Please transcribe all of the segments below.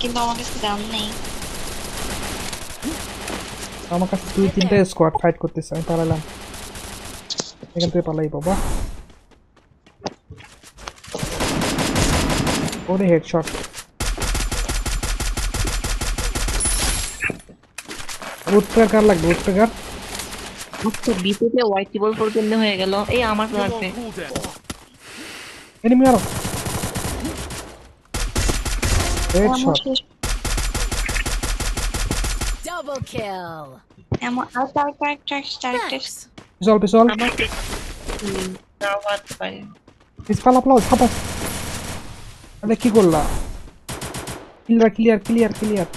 কিন্তু আমার কাছে গান নেই আমার কাছে দুই তিনটা স্কোয়াড ফাইট করতেছে আমি পালালাম এখান থেকে পালাই বাবা ওরে হেডশট কার লাগবে কার বিপিতে কেমনে হয়ে গেল এই আমার লাগবে. এনিমি আরও É, Headshot. Double kill. Ammo. Attack, attack, attack, attack. Pisol, pisol. Ammo. Gravado, pai. Escala, aplausos, tá rapaz. Olha que gola. Clear, clear, clear, clear.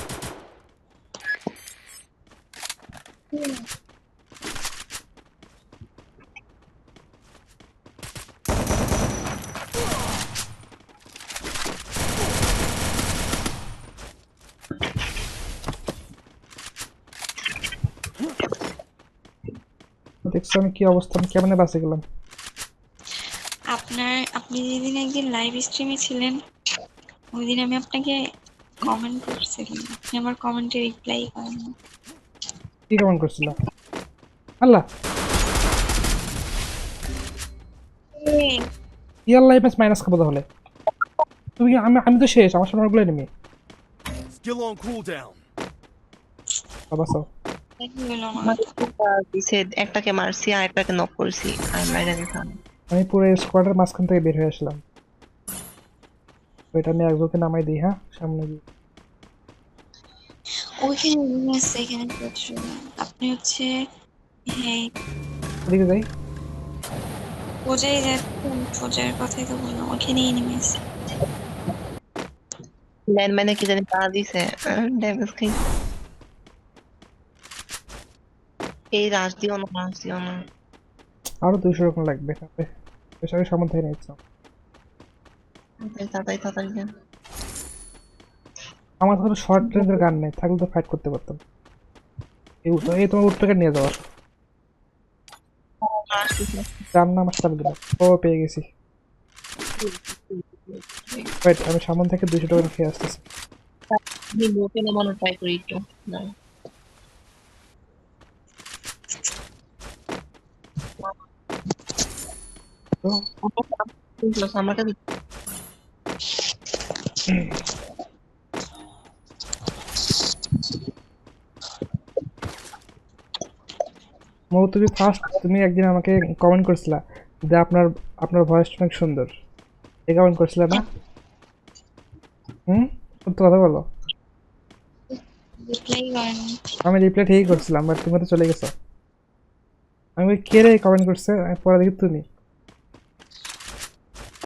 দেখছ আমি কি অবস্থা আমি কেমনে বাঁচে গেলাম? আপনার আপনি যেদিন একদিন লাইভ স্ট্রিমে ছিলেন ওই দিন আমি আপনাকে কমেন্ট করছিলাম। আপনি আমার কমেন্টে রিপ্লাই করেন কি কেমন করছিল? আল্লাহ! ইয়ার লাইফ ম্যাচ মাইনাস খাব তাহলে। তুমি কি- আমি আমি তো শেষ আমার সামনে অনেকগুলো এনিমি Still on cooldown. বাবা সব দেখা গেল না আমার একটা দিছে একটাকে মারছি আর একটাকে নক করছি আর মাইরা দিতাম আমি পুরো স্কোয়াডের মাঝখান থেকে বের হয়ে আসলাম তো এটা আমি একজনকে নামাই দিই হ্যাঁ সামনে গিয়ে ওইখানে রুম আছে এখানে প্রচুর আপনি হচ্ছে হ্যাঁ ওদিকে যাই পূজায় যাচ্ছেন পূজার কথাই তো বললাম ওখানেই নেমে আছে ল্যান্ডম্যানে কি জানি পা দিছে ড্যামেজ খাই এই রাশ দিও না রাশ দিও না। আরও দুইশো রকম লাগবে নিচ্ছিলাম। এই তাড়াতাড়ি তাড়াতাড়ি আমার কাছে শর্ট রেঞ্জের গান নেই থাকলে তো ফাইট করতে পারতাম। এই এই তোমার নিয়ে যাওয়ার রাশ গান না আমার ও পেয়ে গেছি। ওয়েট আমি সামনে থেকে দুইশো টাকা খেয়ে আসতেছি। আমি লোকে নামানো ট্রাই করি একটু। দাঁড়াও। মৌ তুমি ফার্স্ট তুমি একদিন আমাকে কমেন্ট করছিলা যে আপনার আপনার ভয়েসটা অনেক সুন্দর। এই কমেন্ট করছিলে না? হুম? সত্য কথা বলো। আমি রিপ্লাই ঠিকই করছিলাম বাট তুমি তো চলে গেছো। আমি কে রে কমেন্ট করছে? পরে দেখি তুমি।